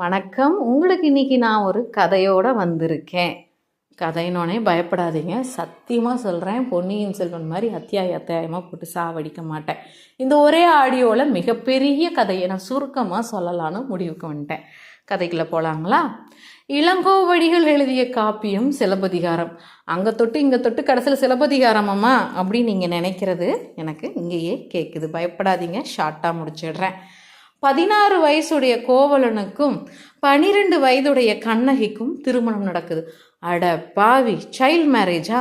வணக்கம். உங்களுக்கு இன்னைக்கு நான் ஒரு கதையோட வந்திருக்கேன். கதையினோடனே பயப்படாதீங்க. சத்தியமாக சொல்கிறேன் பொன்னியின் செல்வன் மாதிரி அத்தியாய அத்தியாயமாக போட்டு சாவடிக்க மாட்டேன். இந்த ஒரே ஆடியோவில் மிகப்பெரிய கதையை நான் சுருக்கமாக சொல்லலான்னு முடிவுக்கு வந்துட்டேன். கதைக்குள்ளே போகலாங்களா இளங்கோவடிகள் எழுதிய காப்பியம் சிலப்பதிகாரம். அங்கே தொட்டு இங்கே தொட்டு கடைசியில் சிலப்பதிகாரமாம்மா அப்படின்னு நீங்கள் நினைக்கிறது எனக்கு இங்கேயே கேட்குது பயப்படாதீங்க. ஷார்ட்டாக முடிச்சிடுறேன். பதினாறு வயசுடைய கோவலனுக்கும் பனிரெண்டு வயதுடைய கண்ணகிக்கும் திருமணம் நடக்குது. அட பாவி சைல்ட் மேரேஜா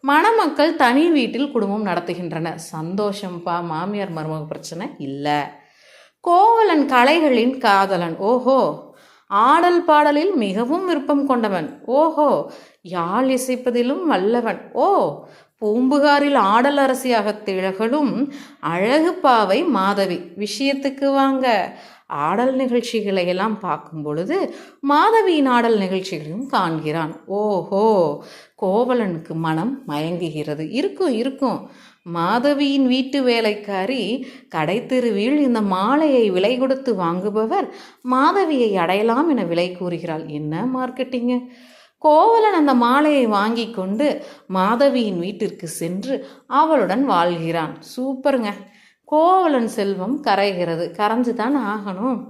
மணமக்கள் தனி வீட்டில் குடும்பம் நடத்துகின்றனர். சந்தோஷம்ப்பா மாமியார் மருமக பிரச்சனை இல்லை. கோவலன் கலைகளின் காதலன். ஓஹோ ஆடல் பாடலில் மிகவும் விருப்பம் கொண்டவன். ஓஹோ யாழ் இசைப்பதிலும் வல்லவன். ஓ பூம்புகாரில் ஆடல் அரசியாக திகழும் அழகு பாவை மாதவி. விஷயத்துக்கு வாங்க. ஆடல் நிகழ்ச்சிகளை எல்லாம் பார்க்கும் பொழுது மாதவியின் ஆடல் நிகழ்ச்சிகளையும் காண்கிறான். ஓஹோ கோவலனுக்கு மனம் மயங்குகிறது. இருக்கும் இருக்கும். மாதவியின் வீட்டு வேலைக்காரி கடைத்தெருவில் இந்த மாலையை விலை கொடுத்து வாங்குபவர் மாதவியை அடையலாம் என விலை கூறுகிறாள். என்ன மார்க்கெட்டிங்கு? கோவலன் அந்த மாலையை வாங்கி கொண்டு மாதவியின் வீட்டிற்கு சென்று அவளுடன் வாழ்கிறான். சூப்பருங்க. கோவலன் செல்வம் கரைகிறது. கரைஞ்சு தான் ஆகணும்.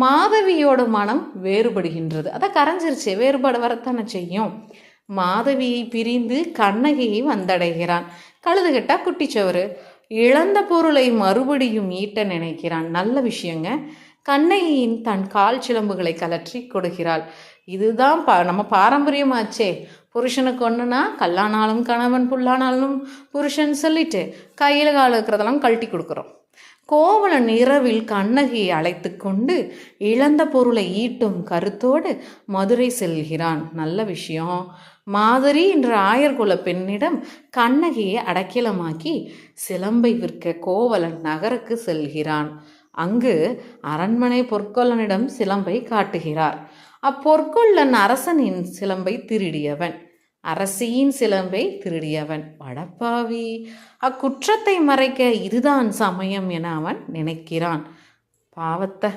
மாதவியோட மனம் வேறுபடுகின்றது. அதான் கரைஞ்சிருச்சு. வேறுபாடு வரத்தானே செய்யும். மாதவியை பிரிந்து கண்ணகியை வந்தடைகிறான். கழுதுகிட்டா குட்டிச்சவரு இழந்த பொருளை மறுபடியும் ஈட்ட நினைக்கிறான். நல்ல விஷயங்க. கண்ணகியின் தன் கால் சிலம்புகளை கலற்றி கொடுக்கிறாள். இதுதான் பா நம்ம பாரம்பரியமாச்சே. புருஷனுக்கு ஒன்றுனா கல்லானாலும் கணவன் புல்லானாலும் புருஷன் சொல்லிட்டு கையில் கால இருக்கிறதெல்லாம் கழட்டி கொடுக்குறோம். கோவலன் இரவில் கண்ணகியை அழைத்து கொண்டு இழந்த பொருளை ஈட்டும் கருத்தோடு மதுரை செல்கிறான். நல்ல விஷயம். மாதிரி என்ற ஆயர்குல பெண்ணிடம் கண்ணகியை அடக்கிலமாக்கி சிலம்பை விற்க கோவலன் நகருக்கு செல்கிறான். அங்கு அரண்மனை பொற்கொல்லனிடம் சிலம்பை காட்டுகிறார். அப்பொற்கொள்ளன் அரசனின் சிலம்பை திருடியவன் அரசியின் சிலம்பை திருடியவன் வடப்பாவி. அக்குற்றத்தை மறைக்க இதுதான் சமயம் என அவன் நினைக்கிறான். பாவத்தை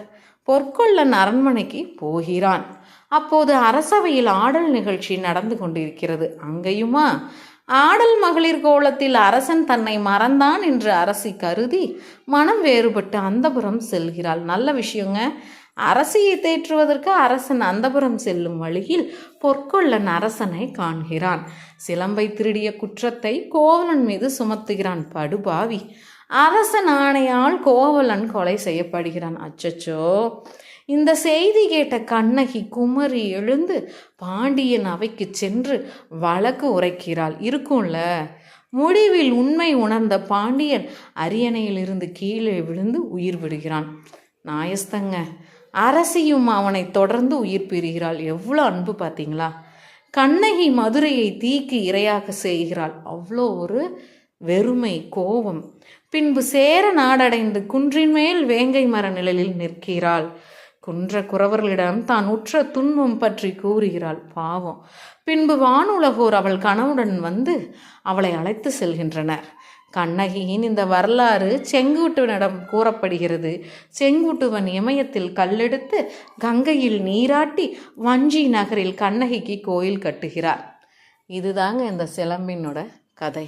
பொற்கொள்ளன் அரண்மனைக்கு போகிறான். அப்போது அரசவையில் ஆடல் நிகழ்ச்சி நடந்து கொண்டிருக்கிறது. அங்கேயுமா? ஆடல் மகளிர் கோலத்தில் அரசன் தன்னை மறந்தான் என்று அரசி கருதி மனம் வேறுபட்டு அந்தபுரம் செல்கிறாள். நல்ல விஷயங்க. அரசியை தேற்றுவதற்கு அரசன் அந்தபுரம் செல்லும் வழியில் பொற்கொள்ளன் அரசனை காண்கிறான். சிலம்பை திருடிய குற்றத்தை கோவலன் மீது சுமத்துகிறான் படுபாவி. அரசன் ஆணையால் கோவலன் கொலை செய்யப்படுகிறான். அச்சச்சோ! இந்த செய்தி கேட்ட கண்ணகி குமரி எழுந்து பாண்டியன் அவைக்கு சென்று வழக்கு உரைக்கிறாள். இருக்கும்ல? முடிவில் உண்மை உணர்ந்த பாண்டியன் அரியணையிலிருந்து கீழே விழுந்து உயிர் விடுகிறான். நாயஸ்தங்க அரசியும் அவனை தொடர்ந்து உயிர் பெறுகிறாள் எவ்வளோ அன்பு பார்த்தீங்களா? கண்ணகி மதுரையை தீக்கு இரையாக செய்கிறாள். அவ்வளோ ஒரு வெறுமை கோபம். பின்பு சேர நாடடைந்து குன்றின் மேல் வேங்கை மர நிழலில் நிற்கிறாள். குன்ற குறவர்களிடம் தான் உற்ற துன்பம் பற்றி கூறுகிறாள். பாவம். பின்பு வானுலகோர் அவள் கணவுடன் வந்து அவளை அழைத்து செல்கின்றனர். கண்ணகியின் இந்த வரலாறு செங்குட்டுவனிடம் கூறப்படுகிறது. செங்குட்டுவன் இமயத்தில் கல்லெடுத்து கங்கையில் நீராட்டி வஞ்சி நகரில் கண்ணகிக்கு கோயில் கட்டுகிறார். இதுதாங்க இந்த சிலம்பினோட கதை.